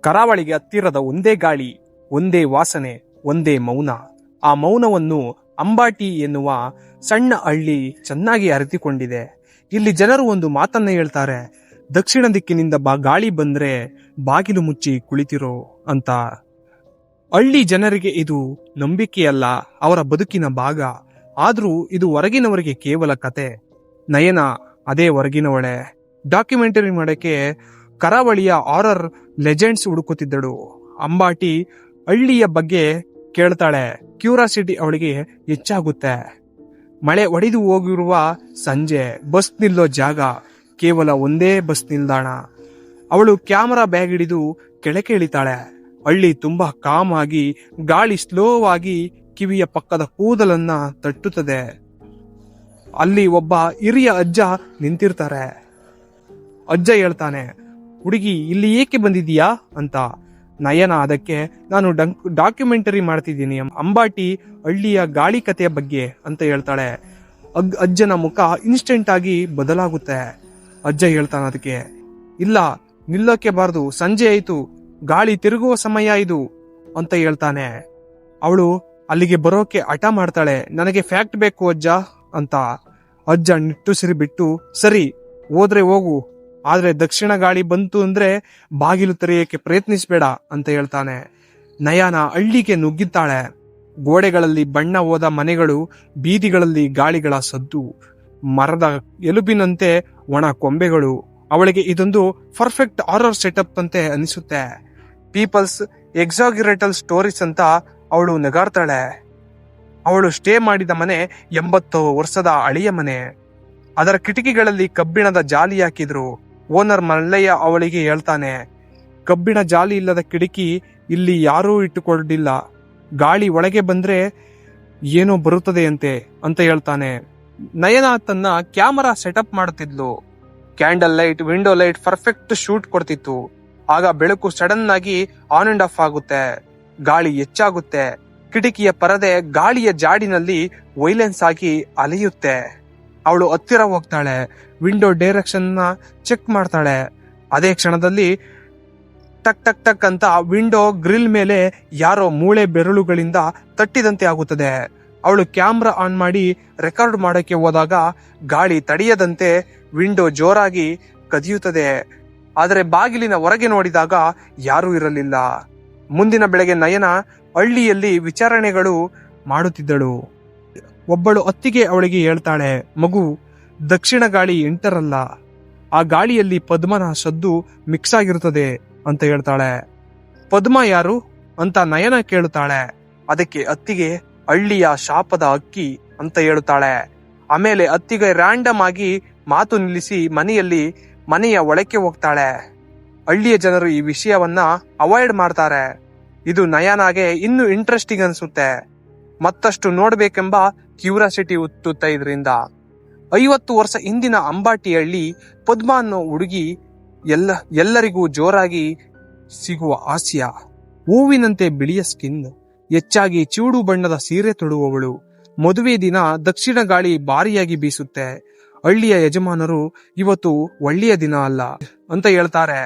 ಕರಾವಳಿಗೆ ಹತ್ತಿರದ ಒಂದೇ ಗಾಳಿ, ಒಂದೇ ವಾಸನೆ, ಒಂದೇ ಮೌನ. ಆ ಮೌನವನ್ನು ಅಂಬಾಟಿ ಎನ್ನುವ ಸಣ್ಣ ಹಳ್ಳಿ ಚೆನ್ನಾಗಿ ಅರಿತುಕೊಂಡಿದೆ. ಇಲ್ಲಿ ಜನರು ಒಂದು ಮಾತನ್ನ ಹೇಳ್ತಾರೆ, ದಕ್ಷಿಣ ದಿಕ್ಕಿನಿಂದ ಬಾ, ಗಾಳಿ ಬಂದ್ರೆ ಬಾಗಿಲು ಮುಚ್ಚಿ ಕುಳಿತಿರೋ ಅಂತ. ಹಳ್ಳಿ ಜನರಿಗೆ ಇದು ನಂಬಿಕೆಯಲ್ಲ, ಅವರ ಬದುಕಿನ ಭಾಗ. ಆದರೂ ಇದು ಹೊರಗಿನವರಿಗೆ ಕೇವಲ ಕತೆ. ನಯನ ಅದೇ ಹೊರಗಿನವಳೆ. ಡಾಕ್ಯುಮೆಂಟರಿ ಮಾಡಕ್ಕೆ ಕರಾವಳಿಯ ಆರರ್ ಲೆಜೆಂಡ್ಸ್ ಹುಡುಕುತ್ತಿದ್ದಳು. ಅಂಬಾಟಿ ಹಳ್ಳಿಯ ಬಗ್ಗೆ ಕೇಳ್ತಾಳೆ. ಕ್ಯೂರಾಸಿಟಿ ಅವಳಿಗೆ ಹೆಚ್ಚಾಗುತ್ತೆ. ಮಳೆ ಒಡೆದು ಹೋಗಿರುವ ಸಂಜೆ ಬಸ್ ನಿಲ್ಲೋ ಜಾಗ, ಕೇವಲ ಒಂದೇ ಬಸ್ ನಿಲ್ದಾಣ. ಅವಳು ಕ್ಯಾಮರಾ ಬ್ಯಾಗ್ ಹಿಡಿದು ಕೆಳಕ್ಕೆ ಇಳಿತಾಳೆ ಹಳ್ಳಿ ತುಂಬಾ ಕಾಮ್ ಆಗಿ, ಗಾಳಿ ಸ್ಲೋ ಆಗಿ ಕಿವಿಯ ಪಕ್ಕದ ಕೂದಲನ್ನ ತಟ್ಟುತ್ತದೆ. ಅಲ್ಲಿ ಒಬ್ಬ ಹಿರಿಯ ಅಜ್ಜ ನಿಂತಿರ್ತಾರೆ. ಅಜ್ಜ ಹೇಳ್ತಾನೆ ಹುಡುಗಿ ಇಲ್ಲಿ ಏಕೆ ಬಂದಿದೀಯಾ ಅಂತ. ನಯನ ಅದಕ್ಕೆ, ನಾನು ಡಂಕ್ ಡಾಕ್ಯುಮೆಂಟರಿ ಮಾಡ್ತಿದ್ದೀನಿ, ಅಂಬಾಟಿ ಹಳ್ಳಿಯ ಗಾಳಿ ಕಥೆಯ ಬಗ್ಗೆ ಅಂತ ಹೇಳ್ತಾಳೆ. ಅಗ್, ಅಜ್ಜನ ಮುಖ ಇನ್ಸ್ಟೆಂಟ್ ಆಗಿ ಬದಲಾಗುತ್ತೆ. ಅಜ್ಜ ಹೇಳ್ತಾನೆ ಅದಕ್ಕೆ, ಇಲ್ಲ, ನಿಲ್ಲೋಕೆ ಬಾರದು, ಸಂಜೆ ಆಯ್ತು, ಗಾಳಿ ತಿರುಗುವ ಸಮಯ ಇದು ಅಂತ ಹೇಳ್ತಾನೆ. ಅವಳು ಅಲ್ಲಿಗೆ ಬರೋಕೆ ಹಠ ಮಾಡ್ತಾಳೆ, ನನಗೆ ಫ್ಯಾಕ್ಟ್ ಬೇಕು ಅಜ್ಜ ಅಂತ. ಅಜ್ಜ ನಿಟ್ಟುಸಿರಿ ಬಿಟ್ಟು, ಸರಿ, ಹೋದ್ರೆ ಹೋಗು ಆದ್ರೆ ದಕ್ಷಿಣ ಗಾಳಿ ಬಂತು ಅಂದ್ರೆ ಬಾಗಿಲು ತೆರೆಯಕ್ಕೆ ಪ್ರಯತ್ನಿಸಬೇಡ ಅಂತ ಹೇಳ್ತಾನೆ. ನಯಾನ ಹಳ್ಳಿಗೆ ನುಗ್ಗಿದ್ದಾಳೆ. ಗೋಡೆಗಳಲ್ಲಿ ಬಣ್ಣ ಹೋದ ಮನೆಗಳು ಬೀದಿಗಳಲ್ಲಿ ಗಾಳಿಗಳ ಸದ್ದು. ಮರದ ಎಲುಬಿನಂತೆ ಒಣ ಕೊಂಬೆಗಳು. ಅವಳಿಗೆ ಇದೊಂದು ಪರ್ಫೆಕ್ಟ್ ಆರರ್ ಸೆಟಪ್ ಅಂತೆ ಅನಿಸುತ್ತೆ. ಪೀಪಲ್ಸ್ ಎಕ್ಸಾಗಿರೇಟಲ್ ಸ್ಟೋರೀಸ್ ಅಂತ ಅವಳು ನಗಾರ್ತಾಳೆ ಅವಳು ಸ್ಟೇ ಮಾಡಿದ ಮನೆ ಎಂಬತ್ತು ವರ್ಷದ ಹಳೆಯ ಮನೆ. ಅದರ ಕಿಟಕಿಗಳಲ್ಲಿ ಕಬ್ಬಿಣದ ಜಾಲಿ ಹಾಕಿದ್ರು. ಓನರ್ ಮಲ್ಲಯ್ಯ ಅವಳಿಗೆ ಹೇಳ್ತಾನೆ, ಕಬ್ಬಿಣ ಜಾಲಿ ಇಲ್ಲದ ಕಿಟಕಿ ಇಲ್ಲಿ ಯಾರೂ ಇಟ್ಟುಕೊಂಡಿಲ್ಲ. ಗಾಳಿ ಒಳಗೆ ಬಂದ್ರೆ ಏನೋ ಬರುತ್ತದೆಯಂತೆ ಅಂತ ಹೇಳ್ತಾನೆ. ನಯನ ತನ್ನ camera setup ಮಾಡುತ್ತಿದ್ಲು. Candle light, window light perfect shoot ಕೊಡ್ತಿತ್ತು. ಆಗ ಬೆಳಕು ಸಡನ್ ಆಗಿ ಆನ್ ಅಂಡ್ ಆಫ್ ಆಗುತ್ತೆ. ಗಾಳಿ ಹೆಚ್ಚಾಗುತ್ತೆ. ಕಿಟಕಿಯ ಪರದೆ ಗಾಳಿಯ ಜಾಡಿನಲ್ಲಿ ವೈಲೆನ್ಸ್ ಆಗಿ ಅಲೆಯುತ್ತೆ. ಅವಳು ಹತ್ತಿರ ಹೋಗ್ತಾಳೆ ವಿಂಡೋ ಡೈರೆಕ್ಷನ್ನ ಚೆಕ್ ಮಾಡ್ತಾಳೆ. ಅದೇ ಕ್ಷಣದಲ್ಲಿ ಟಕ್ ಟಕ್ ಟಕ್ ಅಂತ ವಿಂಡೋ ಗ್ರಿಲ್ ಮೇಲೆ ಯಾರೋ ಮೂಳೆ ಬೆರಳುಗಳಿಂದ ತಟ್ಟಿದಂತೆ ಆಗುತ್ತದೆ. ಅವಳು ಕ್ಯಾಮ್ರಾ ಆನ್ ಮಾಡಿ ರೆಕಾರ್ಡ್ ಮಾಡಕ್ಕೆ ಹೋದಾಗ ಗಾಳಿ ತಡೆಯದಂತೆ ವಿಂಡೋ ಜೋರಾಗಿ ಕದಿಯುತ್ತದೆ. ಆದರೆ ಬಾಗಿಲಿನ ಹೊರಗೆ ನೋಡಿದಾಗ ಯಾರೂ ಇರಲಿಲ್ಲ. ಮುಂದಿನ ಬೆಳಗ್ಗೆ ನಯನ ಹಳ್ಳಿಯಲ್ಲಿ ವಿಚಾರಣೆಗಳು ಮಾಡುತ್ತಿದ್ದಳು. ಒಬ್ಬಳು ಅತ್ತಿಗೆ ಅವಳಿಗೆ ಹೇಳ್ತಾಳೆ, ಮಗು, ದಕ್ಷಿಣ ಗಾಳಿ ಎಂಟರಲ್ಲ, ಆ ಗಾಳಿಯಲ್ಲಿ ಪದ್ಮನ ಸದ್ದು ಮಿಕ್ಸ್ ಆಗಿರುತ್ತದೆ, ಅಂತ ಹೇಳ್ತಾಳೆ. ಪದ್ಮ ಯಾರು? ಅಂತ ನಯನ ಕೇಳುತ್ತಾಳೆ. ಅದಕ್ಕೆ ಅತ್ತಿಗೆ, ಹಳ್ಳಿಯ ಶಾಪದ ಅಕ್ಕಿ, ಅಂತ ಹೇಳುತ್ತಾಳೆ. ಆಮೇಲೆ ಅತ್ತಿಗೆ ರ್ಯಾಂಡಮ್ ಆಗಿ ಮಾತು ನಿಲ್ಲಿಸಿ ಮನೆಯಲ್ಲಿ, ಮನೆಯ ಒಳಕ್ಕೆ ಹೋಗ್ತಾಳೆ. ಹಳ್ಳಿಯ ಜನರು ಈ ವಿಷಯವನ್ನ ಅವಾಯ್ಡ್ ಮಾಡ್ತಾರೆ. ಇದು ನಯನಾಗೆ ಇನ್ನು ಇಂಟ್ರೆಸ್ಟಿಂಗ್ ಅನ್ಸುತ್ತೆ. ಮತ್ತಷ್ಟು ನೋಡಬೇಕೆಂಬ ಕ್ಯೂರಿಯಾಸಿಟಿ ಉತ್ತುತ್ತ ಇದರಿಂದ ಐವತ್ತು ವರ್ಷ ಹಿಂದಿನ ಅಂಬಾಟಿಯಲ್ಲಿ ಪದ್ಮ ಅನ್ನೋ ಹುಡುಗಿ ಎಲ್ಲ, ಎಲ್ಲರಿಗೂ ಜೋರಾಗಿ ಸಿಗುವ ಹಾಸ್ಯ. ಹೂವಿನಂತೆ ಬಿಳಿಯ ಸ್ಕಿನ್ ಹೆಚ್ಚಾಗಿ ಚೂಡು ಬಣ್ಣದ ಸೀರೆ ತೊಡುವವಳು. ಮದುವೆ ದಿನ ದಕ್ಷಿಣ ಗಾಳಿ ಭಾರಿಯಾಗಿ ಬೀಸುತ್ತೆ. ಹಳ್ಳಿಯ ಯಜಮಾನರು ಇವತ್ತು ಒಳ್ಳೆಯ ದಿನ ಅಲ್ಲ ಅಂತ ಹೇಳ್ತಾರೆ.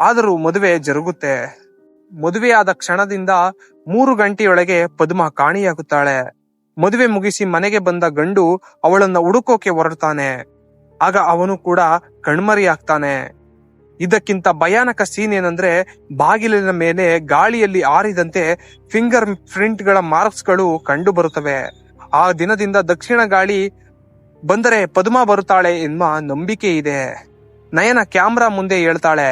ಆದರೂ ಮದುವೆ ಜರುಗುತ್ತೆ. ಮದುವೆಯಾದ ಕ್ಷಣದಿಂದ ಮೂರು ಗಂಟೆಯೊಳಗೆ ಪದ್ಮ ಕಾಣಿಯಾಗುತ್ತಾಳೆ. ಮದುವೆ ಮುಗಿಸಿ ಮನೆಗೆ ಬಂದ ಗಂಡು ಅವಳನ್ನ ಹುಡುಕೋಕೆ ಹೊರಡ್ತಾನೆ. ಆಗ ಅವನು ಕೂಡ ಕಣ್ಮರಿಯಾಗ್ತಾನೆ ಇದಕ್ಕಿಂತ ಭಯಾನಕ ಸೀನ್ ಏನಂದ್ರೆ ಬಾಗಿಲಿನ ಮೇಲೆ ಗಾಳಿಯಲ್ಲಿ ಆರಿದಂತೆ ಫಿಂಗರ್ ಪ್ರಿಂಟ್ಗಳ ಮಾರ್ಕ್ಸ್ಗಳು ಕಂಡು ಬರುತ್ತವೆ ಆ ದಿನದಿಂದ ದಕ್ಷಿಣ ಗಾಳಿ ಬಂದರೆ ಪದ್ಮ ಬರುತ್ತಾಳೆ ಎನ್ನುವ ನಂಬಿಕೆ ಇದೆ. ನಯನ ಕ್ಯಾಮ್ರಾ ಮುಂದೆ ಹೇಳ್ತಾಳೆ,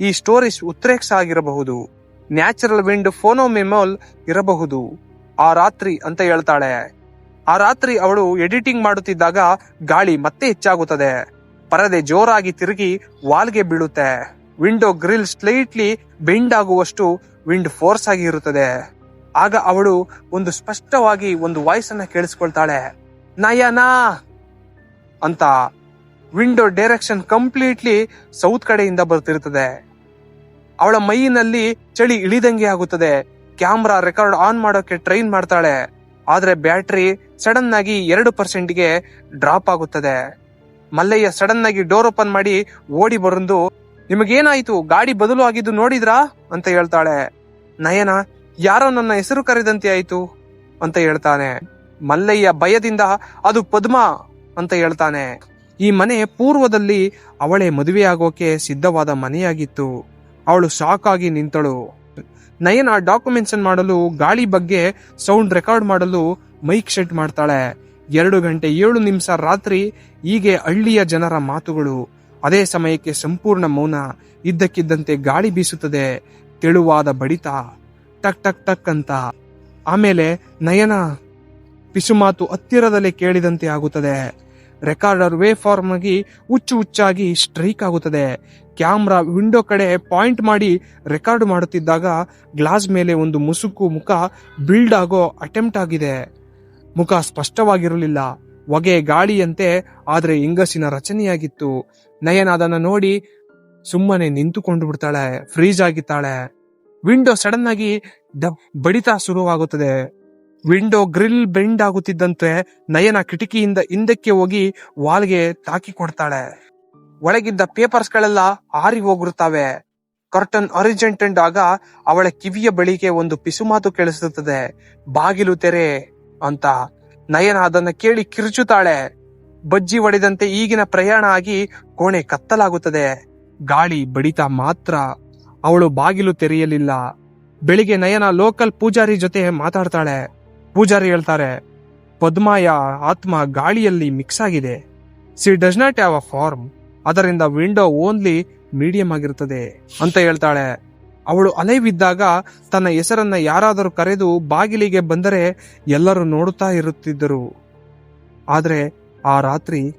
ಈ ಸ್ಟೋರೀಸ್ ಉತ್ರೇಕ್ಸ್ ಆಗಿರಬಹುದು. ನ್ಯಾಚುರಲ್ ವಿಂಡ್ ಫೋನೋಮೆಮೋಲ್ ಇರಬಹುದು. ಆ ರಾತ್ರಿ ಅಂತ ಹೇಳ್ತಾಳೆ. ಆ ರಾತ್ರಿ ಅವಳು ಎಡಿಟಿಂಗ್ ಮಾಡುತ್ತಿದ್ದಾಗ ಗಾಳಿ ಮತ್ತೆ ಹೆಚ್ಚಾಗುತ್ತದೆ. ಪರದೆ ಜೋರಾಗಿ ತಿರುಗಿ ವಾಲ್ಗೆ ಬೀಳುತ್ತೆ. ವಿಂಡೋ ಗ್ರಿಲ್ ಸ್ಲೈಟ್ಲಿ ಬೆಂಡ್ ಆಗುವಷ್ಟು ವಿಂಡ್ ಫೋರ್ಸ್ ಆಗಿ ಇರುತ್ತದೆ. ಆಗ ಅವಳು ಒಂದು ಸ್ಪಷ್ಟವಾಗಿ ಒಂದು ವಾಯ್ಸ್ ಅನ್ನ ಕೇಳಿಸ್ಕೊಳ್ತಾಳೆ ನಯನಾ ಅಂತ. ವಿಂಡೋ ಡೈರೆಕ್ಷನ್ ಕಂಪ್ಲೀಟ್ಲಿ ಸೌತ್ ಕಡೆಯಿಂದ ಬರ್ತಿರ್ತದೆ ಅವಳ ಮೈಯಿನಲ್ಲಿ ಚಳಿ ಇಳಿದಂಗೆ ಆಗುತ್ತದೆ. ಕ್ಯಾಮ್ರಾ ರೆಕಾರ್ಡ್ ಆನ್ ಮಾಡೋಕೆ ಟ್ರೈನ್ ಮಾಡ್ತಾಳೆ. ಆದ್ರೆ ಬ್ಯಾಟ್ರಿ ಸಡನ್ ಆಗಿ ಎರಡು ಪರ್ಸೆಂಟ್ಗೆ ಡ್ರಾಪ್ ಆಗುತ್ತದೆ. ಮಲ್ಲಯ್ಯ ಸಡನ್ ಆಗಿ ಡೋರ್ ಓಪನ್ ಮಾಡಿ ಓಡಿ ಬರಂದು, ನಿಮಗೇನಾಯ್ತು? ಗಾಡಿ ಬದಲು ಆಗಿದ್ದು ನೋಡಿದ್ರಾ? ಅಂತ ಹೇಳ್ತಾಳೆ. ನಯನ, ಯಾರೋ ನನ್ನ ಹೆಸರು ಕರೆದಂತೆ ಆಯ್ತು? ಅಂತ ಹೇಳ್ತಾನೆ. ಮಲ್ಲಯ್ಯ ಭಯದಿಂದ, ಅದು ಪದ್ಮ! ಅಂತ ಹೇಳ್ತಾನೆ. ಈ ಮನೆ ಪೂರ್ವದಲ್ಲಿ ಅವಳೇ ಮದುವೆಯಾಗೋಕೆ ಸಿದ್ಧವಾದ ಮನೆಯಾಗಿತ್ತು. ಅವಳು ಶಾಕ್ ಆಗಿ ನಿಂತಳು. ನಯನ ಡಾಕ್ಯುಮೆಂಟ್ಸ್ ಮಾಡಲು, ಗಾಳಿ ಬಗ್ಗೆ ಸೌಂಡ್ ರೆಕಾರ್ಡ್ ಮಾಡಲು ಮೈಕ್ ಸೆಟ್ ಮಾಡ್ತಾಳೆ. ಎರಡು ಗಂಟೆ ಏಳು ನಿಮಿಷ ರಾತ್ರಿ ಹೀಗೆ ಹಳ್ಳಿಯ ಜನರ ಮಾತುಗಳು. ಅದೇ ಸಮಯಕ್ಕೆ ಸಂಪೂರ್ಣ ಮೌನ. ಇದ್ದಕ್ಕಿದ್ದಂತೆ ಗಾಳಿ ಬೀಸುತ್ತದೆ. ತೆಳುವಾದ ಬಡಿತ. ಟಕ್ ಟಕ್ ಟಕ್ ಅಂತ. ಆಮೇಲೆ ನಯನ ಪಿಸುಮಾತು ಹತ್ತಿರದಲ್ಲೇ ಕೇಳಿದಂತೆ ಆಗುತ್ತದೆ. ರೆಕಾರ್ಡರ್ ವೇ ಫಾರ್ಮ್ ಆಗಿ ಹುಚ್ಚು ಹುಚ್ಚಾಗಿ ಸ್ಟ್ರೈಕ್ ಆಗುತ್ತದೆ. ಕ್ಯಾಮ್ರಾ ವಿಂಡೋ ಕಡೆ ಪಾಯಿಂಟ್ ಮಾಡಿ ರೆಕಾರ್ಡ್ ಮಾಡುತ್ತಿದ್ದಾಗ ಗ್ಲಾಸ್ ಮೇಲೆ ಒಂದು ಮುಸುಕು ಮುಖ ಬಿಲ್ಡ್ ಆಗೋ ಅಟೆಂಪ್ಟ್ ಆಗಿದೆ. ಮುಖ ಸ್ಪಷ್ಟವಾಗಿರಲಿಲ್ಲ. ಹೊಗೆ ಗಾಳಿಯಂತೆ, ಆದರೆ ಹೆಂಗಸಿನ ರಚನೆಯಾಗಿತ್ತು. ನಯನ ಅದನ್ನು ನೋಡಿ ಸುಮ್ಮನೆ ನಿಂತುಕೊಂಡು ಬಿಡ್ತಾಳೆ, ಫ್ರೀಜ್ ಆಗಿತ್ತಾಳೆ ವಿಂಡೋ ಸಡನ್ ಆಗಿ ಬಡಿತ ಶುರುವಾಗುತ್ತದೆ. ವಿಂಡೋ ಗ್ರಿಲ್ ಬೆಂಡ್ ಆಗುತ್ತಿದ್ದಂತೆ ನಯನ ಕಿಟಕಿಯಿಂದ ಹಿಂದಕ್ಕೆ ಹೋಗಿ ವಾಲ್ಗೆ ತಾಕಿ ಕೊಡ್ತಾಳೆ. ಒಳಗಿದ್ದ ಪೇಪರ್ಸ್ ಗಳೆಲ್ಲ ಹಾರಿ ಹೋಗಿರುತ್ತವೆ. ಕರ್ಟನ್ ಅರಿಜೆಂಟೆಂಡ್ ಆಗ ಅವಳ ಕಿವಿಯ ಬಳಿಗೆ ಒಂದು ಪಿಸುಮಾತು ಕೇಳಿಸುತ್ತದೆ. ಬಾಗಿಲು ತೆರೆ ಅಂತ. ನಯನ ಅದನ್ನ ಕೇಳಿ ಕಿರುಚುತ್ತಾಳೆ. ಬಜ್ಜಿ ಒಡೆದಂತೆ ಈಗಿನ ಪ್ರಯಾಣ ಆಗಿ ಕೋಣೆ ಕತ್ತಲಾಗುತ್ತದೆ. ಗಾಳಿ ಬಡಿತ ಮಾತ್ರ. ಅವಳು ಬಾಗಿಲು ತೆರೆಯಲಿಲ್ಲ. ಬೆಳಿಗ್ಗೆ ನಯನ ಲೋಕಲ್ ಪೂಜಾರಿ ಜೊತೆ ಮಾತಾಡ್ತಾಳೆ. ಪೂಜಾರಿ ಹೇಳ್ತಾರೆ, ಪದ್ಮಾಯ, ಆತ್ಮ ಗಾಳಿಯಲ್ಲಿ ಮಿಕ್ಸ್ ಆಗಿದೆ. She does not have a form. ಅದರಿಂದ ವಿಂಡೋ ಓನ್ಲಿ ಮೀಡಿಯಂ ಆಗಿರುತ್ತದೆ ಅಂತ ಹೇಳ್ತಾಳೆ. ಅವಳು ಅಲೆವಿದ್ದಾಗ ತನ್ನ ಹೆಸರನ್ನ ಯಾರಾದರೂ ಕರೆದು ಬಾಗಿಲಿಗೆ ಬಂದರೆ ಎಲ್ಲರೂ ನೋಡುತ್ತಾ ಇರುತ್ತಿದ್ದರು. ಆದ್ರೆ ಆ ರಾತ್ರಿ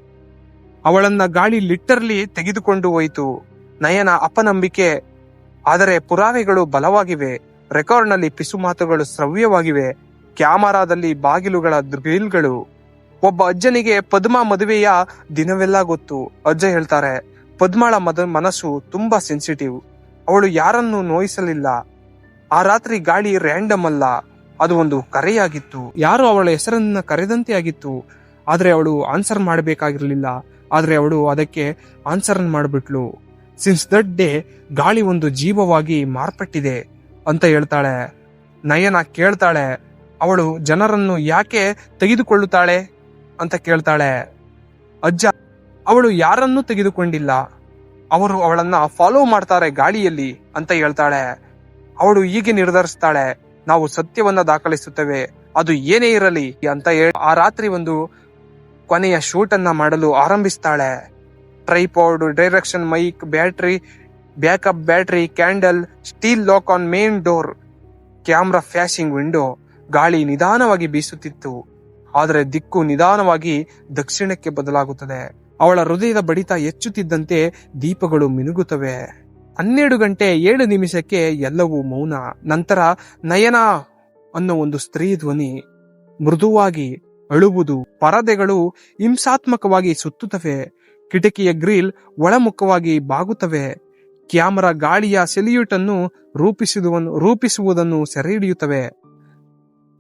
ಅವಳನ್ನ ಗಾಳಿ ಲಿಟ್ಟರ್ಲಿ ತೆಗೆದುಕೊಂಡು ಹೋಯಿತು. ನಯನ ಅಪನಂಬಿಕೆ. ಆದರೆ ಪುರಾವೆಗಳು ಬಲವಾಗಿವೆ. ರೆಕಾರ್ಡ್ನಲ್ಲಿ ಪಿಸುಮಾತುಗಳು ಶ್ರವ್ಯವಾಗಿವೆ. ಕ್ಯಾಮರಾದಲ್ಲಿ ಬಾಗಿಲುಗಳ ಗ್ರಿಲ್ಗಳು. ಒಬ್ಬ ಅಜ್ಜನಿಗೆ ಪದ್ಮ ಮದುವೆಯ ದಿನವೆಲ್ಲ ಗೊತ್ತು. ಅಜ್ಜ ಹೇಳ್ತಾರೆ, ಪದ್ಮಾಳ ಮದ, ಮನಸ್ಸು ತುಂಬಾ ಸೆನ್ಸಿಟಿವ್ ಅವಳು ಯಾರನ್ನು ನೋಯಿಸಲಿಲ್ಲ. ಆ ರಾತ್ರಿ ಗಾಳಿ ರ್ಯಾಂಡಮ್ ಅಲ್ಲ. ಅದು ಒಂದು ಕರೆಯಾಗಿತ್ತು. ಯಾರು ಅವಳ ಹೆಸರನ್ನ ಕರೆದಂತೆ ಆಗಿತ್ತು. ಆದ್ರೆ ಅವಳು ಆನ್ಸರ್ ಮಾಡಬೇಕಾಗಿರಲಿಲ್ಲ. ಆದ್ರೆ ಅವಳು ಅದಕ್ಕೆ ಆನ್ಸರ್ ಮಾಡಿಬಿಟ್ಲು. ಸಿನ್ಸ್ ದಟ್ ಡೇ ಗಾಳಿ ಒಂದು ಜೀವವಾಗಿ ಮಾರ್ಪಟ್ಟಿದೆ, ಅಂತ ಹೇಳ್ತಾಳೆ. ನಯನ ಕೇಳ್ತಾಳೆ, ಅವಳು ಜನರನ್ನು ಯಾಕೆ ತೆಗೆದುಕೊಳ್ಳುತ್ತಾಳೆ? ಅಂತ ಕೇಳ್ತಾಳೆ, ಅಜ್ಜ, ಅವಳು ಯಾರನ್ನೂ ತೆಗೆದುಕೊಂಡಿಲ್ಲ. ಅವರು ಅವಳನ್ನ ಫಾಲೋ ಮಾಡ್ತಾರೆ ಗಾಳಿಯಲ್ಲಿ, ಅಂತ ಹೇಳ್ತಾಳೆ. ಅವಳು ಹೀಗೆ ನಿರ್ಧರಿಸ್ತಾಳೆ, ನಾವು ಸತ್ಯವನ್ನ ದಾಖಲಿಸುತ್ತೇವೆ, ಅದು ಏನೇ ಇರಲಿ, ಅಂತ ಹೇಳಿ ಆ ರಾತ್ರಿ ಒಂದು ಕೊನೆಯ ಶೂಟ್ ಅನ್ನ ಮಾಡಲು ಆರಂಭಿಸ್ತಾಳೆ. Tripod, direction mic, battery, backup battery, candle, steel lock on main door, camera facing window, ಗಾಳಿ ನಿಧಾನವಾಗಿ ಬೀಸುತ್ತಿತ್ತು. ಆದರೆ ದಿಕ್ಕು ನಿಧಾನವಾಗಿ ದಕ್ಷಿಣಕ್ಕೆ ಬದಲಾಗುತ್ತದೆ. ಅವಳ ಹೃದಯದ ಬಡಿತ ಹೆಚ್ಚುತ್ತಿದ್ದಂತೆ ದೀಪಗಳು ಮಿನುಗುತ್ತವೆ. ಹನ್ನೆರಡು ಗಂಟೆ ಏಳು ನಿಮಿಷಕ್ಕೆ ಎಲ್ಲವೂ ಮೌನ. ನಂತರ ನಯನ ಅನ್ನೋ ಒಂದು ಸ್ತ್ರೀ ಧ್ವನಿ. ಮೃದುವಾಗಿ ಅಳುವುದು. ಪರದೆಗಳು ಹಿಂಸಾತ್ಮಕವಾಗಿ ಸುತ್ತುತ್ತವೆ. ಕಿಟಕಿಯ ಗ್ರಿಲ್ ಒಳಮುಖವಾಗಿ ಬಾಗುತ್ತವೆ. ಕ್ಯಾಮರಾ ಗಾಳಿಯ ಸೆಲ್ಯೂಟ್ ಅನ್ನು ರೂಪಿಸುವುದನ್ನು ರೂಪಿಸುವುದನ್ನು ಸೆರೆ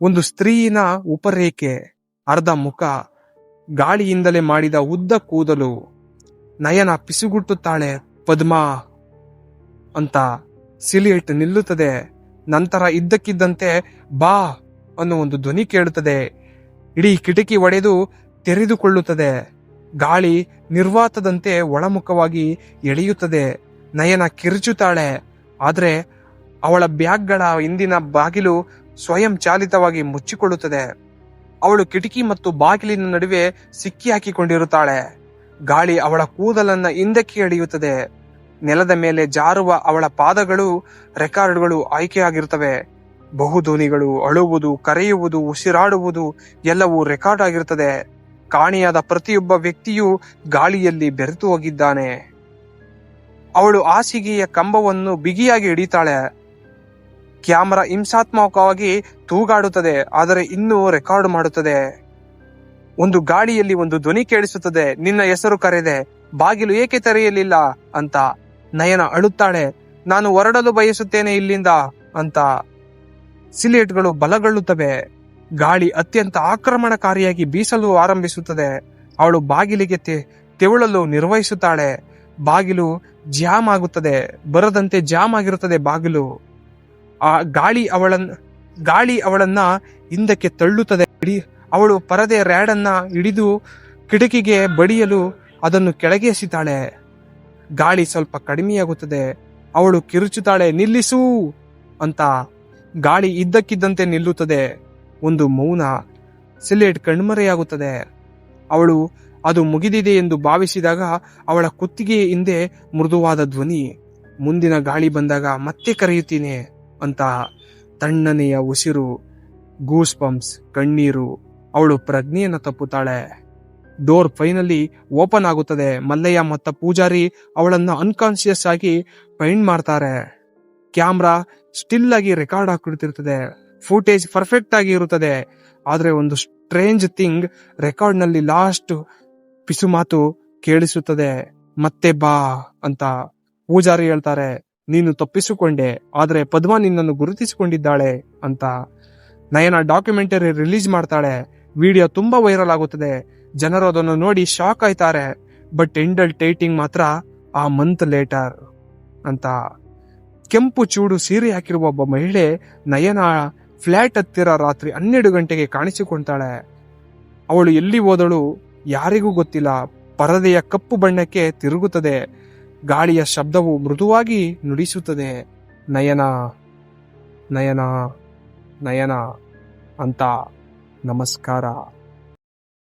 ಒಂದು ಸ್ತ್ರೀಯಿನ ಉಪರೇಖೆ. ಅರ್ಧ ಮುಖ ಗಾಳಿಯಿಂದಲೇ ಮಾಡಿದ ಉದ್ದ ಕೂದಲು ನಯನ ಪಿಸುಗುಟ್ಟುತ್ತಾಳೆ. ಪದ್ಮಾ ಅಂತ ಸಿಲಿಯಟ್ ನಿಲ್ಲುತ್ತದೆ. ನಂತರ ಇದ್ದಕ್ಕಿದ್ದಂತೆ ಬಾ ಅನ್ನೋ ಒಂದು ಧ್ವನಿ ಕೇಳುತ್ತದೆ. ಇಡೀ ಕಿಟಕಿ ಒಡೆದು ತೆರೆದುಕೊಳ್ಳುತ್ತದೆ. ಗಾಳಿ ನಿರ್ವಾತದಂತೆ ಒಳಮುಖವಾಗಿ ಎಳೆಯುತ್ತದೆ. ನಯನ ಕಿರುಚುತ್ತಾಳೆ. ಆದರೆ ಅವಳ ಬ್ಯಾಗ್ಗಳ ಹಿಂದಿನ ಬಾಗಿಲು ಸ್ವಯಂ ಚಾಲಿತವಾಗಿ ಮುಚ್ಚಿಕೊಳ್ಳುತ್ತದೆ. ಅವಳು ಕಿಟಕಿ ಮತ್ತು ಬಾಗಿಲಿನ ನಡುವೆ ಸಿಕ್ಕಿ ಹಾಕಿಕೊಂಡಿರುತ್ತಾಳೆ. ಗಾಳಿ ಅವಳ ಕೂದಲನ್ನ ಹಿಂದಕ್ಕೆ ಎಳೆಯುತ್ತದೆ. ನೆಲದ ಮೇಲೆ ಜಾರುವ ಅವಳ ಪಾದಗಳು ರೆಕಾರ್ಡ್ಗಳು ಆಯ್ಕೆಯಾಗಿರುತ್ತವೆ. ಬಹುಧ್ವನಿಗಳು ಅಳುವುದು, ಕರೆಯುವುದು, ಉಸಿರಾಡುವುದು ಎಲ್ಲವೂ ರೆಕಾರ್ಡ್ ಆಗಿರುತ್ತದೆ. ಕಾಣೆಯಾದ ಪ್ರತಿಯೊಬ್ಬ ವ್ಯಕ್ತಿಯು ಗಾಳಿಯಲ್ಲಿ ಬೆರೆತು ಹೋಗಿದ್ದಾನೆ. ಅವಳು ಹಾಸಿಗೆಯ ಕಂಬವನ್ನು ಬಿಗಿಯಾಗಿ ಹಿಡಿತಾಳೆ ಕ್ಯಾಮರಾ ಹಿಂಸಾತ್ಮಕವಾಗಿ ತೂಗಾಡುತ್ತದೆ, ಆದರೆ ಇನ್ನೂ ರೆಕಾರ್ಡ್ ಮಾಡುತ್ತದೆ. ಒಂದು ಗಾಳಿಯಲ್ಲಿ ಒಂದು ಧ್ವನಿ ಕೇಳಿಸುತ್ತದೆ, ನಿನ್ನ ಹೆಸರು ಕರೆದೆ, ಬಾಗಿಲು ಏಕೆ ತೆರೆಯಲಿಲ್ಲ ಅಂತ. ನಯನ ಅಳುತ್ತಾಳೆ, ನಾನು ಹೊರಡಲು ಬಯಸುತ್ತೇನೆ ಇಲ್ಲಿಂದ ಅಂತ. ಸಿಲೇಟ್ಗಳು ಬಲಗೊಳ್ಳುತ್ತವೆ, ಗಾಳಿ ಅತ್ಯಂತ ಆಕ್ರಮಣಕಾರಿಯಾಗಿ ಬೀಸಲು ಆರಂಭಿಸುತ್ತದೆ. ಅವಳು ಬಾಗಿಲಿಗೆ ತೆವಳಲು ನಿರ್ವಹಿಸುತ್ತಾಳೆ, ಬಾಗಿಲು ಜಾಮ್ ಆಗುತ್ತದೆ, ಬರದಂತೆ ಜಾಮ್ ಆಗಿರುತ್ತದೆ ಬಾಗಿಲು. ಆ ಗಾಳಿ ಅವಳನ್ನ ಗಾಳಿ ಅವಳನ್ನ ಹಿಂದಕ್ಕೆ ತಳ್ಳುತ್ತದೆ. ಅವಳು ಪರದೆ ರ್ಯಾಡನ್ನ ಹಿಡಿದು ಕಿಟಕಿಗೆ ಬಡಿಯಲು ಅದನ್ನು ಕೆಳಗೆ ಎಸಿತಾಳೆ ಗಾಳಿ ಸ್ವಲ್ಪ ಕಡಿಮೆಯಾಗುತ್ತದೆ. ಅವಳು ಕಿರುಚುತ್ತಾಳೆ, ನಿಲ್ಲಿಸು ಅಂತ ಗಾಳಿ ಇದ್ದಕ್ಕಿದ್ದಂತೆ ನಿಲ್ಲುತ್ತದೆ. ಒಂದು ಮೌನ, ಸಿಲೆಟ್ ಕಣ್ಮರೆಯಾಗುತ್ತದೆ. ಅವಳು, ಅದು ಮುಗಿದಿದೆ ಎಂದು ಭಾವಿಸಿದಾಗ ಅವಳ ಕುತ್ತಿಗೆ ಹಿಂದೆ ಮೃದುವಾದ ಧ್ವನಿ. ಮುಂದಿನ ಗಾಳಿ ಬಂದಾಗ ಮತ್ತೆ ಕರೆಯುತ್ತೀನಿ. ಅಂತ ತಣ್ಣನೆಯ ಉಸಿರು ಗೂಸ್ ಪಂಪ್ಸ್ ಕಣ್ಣೀರು, ಅವಳು ಪ್ರಜ್ಞೆಯನ್ನು ತಪ್ಪುತ್ತಾಳೆ. ಡೋರ್ ಫೈನಲಿ ಓಪನ್ ಆಗುತ್ತದೆ. ಮಲ್ಲಯ್ಯ ಮತ್ತು ಪೂಜಾರಿ ಅವಳನ್ನ ಅನ್ಕಾನ್ಶಿಯಸ್ ಆಗಿ ಪೈಂಟ್ ಮಾಡ್ತಾರೆ. ಕ್ಯಾಮ್ರಾ ಸ್ಟಿಲ್ ಆಗಿ ರೆಕಾರ್ಡ್ ಹಾಕಿಡ್ತಿರ್ತದೆ ಫುಟೇಜ್ ಪರ್ಫೆಕ್ಟ್ ಆಗಿ ಇರುತ್ತದೆ. ಆದರೆ ಒಂದು ಸ್ಟ್ರೇಂಜ್ ಥಿಂಗ್ ರೆಕಾರ್ಡ್ನಲ್ಲಿ ಲಾಸ್ಟ್ ಪಿಸು ಮಾತು ಕೇಳಿಸುತ್ತದೆ. ಮತ್ತೆ ಬಾ ಅಂತ ಪೂಜಾರಿ ಹೇಳ್ತಾರೆ. ನೀನು ತಪ್ಪಿಸಿಕೊಂಡೆ, ಆದರೆ ಪದ್ಮಾ ನಿನ್ನನ್ನು ಗುರುತಿಸಿಕೊಂಡಿದ್ದಾಳೆ ಅಂತ ನಯನ ಡಾಕ್ಯುಮೆಂಟರಿ ರಿಲೀಸ್ ಮಾಡ್ತಾಳೆ. ವಿಡಿಯೋ ತುಂಬಾ ವೈರಲ್ ಆಗುತ್ತದೆ. ಜನರು ಅದನ್ನು ನೋಡಿ ಶಾಕ್ ಆಯ್ತಾರೆ. ಬಟ್ ಎಂಡಲ್ ಟೈಟಿಂಗ್ ಮಾತ್ರ ಆ ಮಂತ್ ಲೇಟರ್ ಅಂತ. ಕೆಂಪು ಚೂಡು ಸೀರೆ ಹಾಕಿರುವ ಒಬ್ಬ ಮಹಿಳೆ ನಯನ ಫ್ಲಾಟ್ ಹತ್ತಿರ ರಾತ್ರಿ ಹನ್ನೆರಡು ಗಂಟೆಗೆ ಕಾಣಿಸಿಕೊಳ್ತಾಳೆ ಅವಳು ಎಲ್ಲಿ ಹೋದಳು ಯಾರಿಗೂ ಗೊತ್ತಿಲ್ಲ. ಪರದೆಯ ಕಪ್ಪು ಬಣ್ಣಕ್ಕೆ ತಿರುಗುತ್ತದೆ. ಗಾಳಿಯ ಶಬ್ದವು ಮೃದುವಾಗಿ ನುಡಿಸುತ್ತದೆ. ನಯನ ನಯನ ನಯನ ಅಂತ ನಮಸ್ಕಾರ.